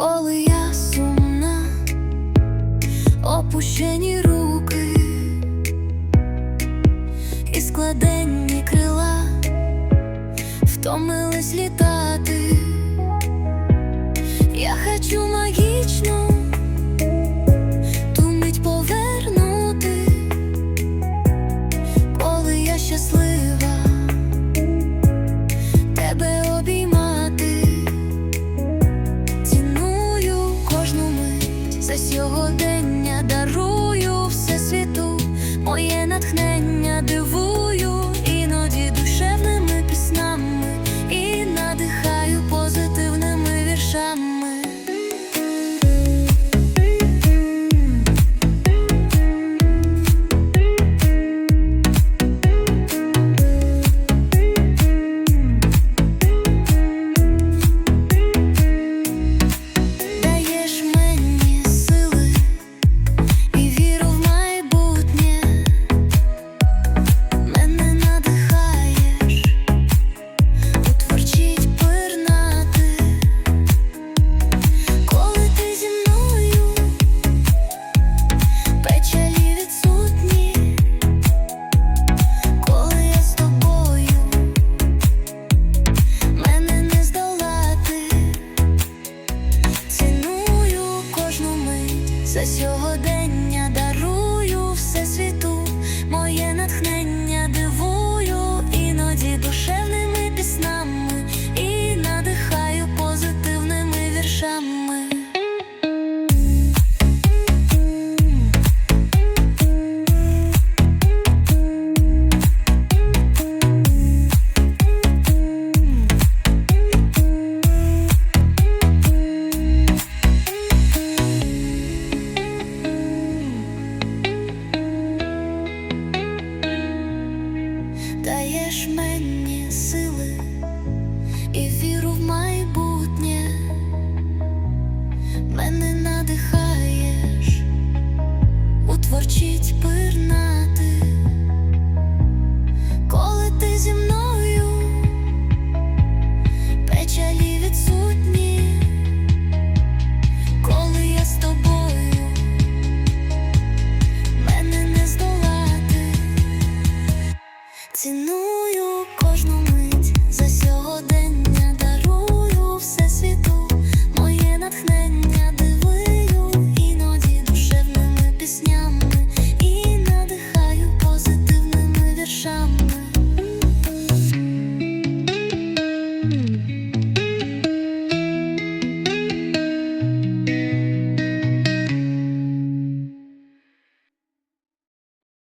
коли я сумна, опущені руки і складенні крила, втомились літати, я хочу магічно. його день. за сьогодні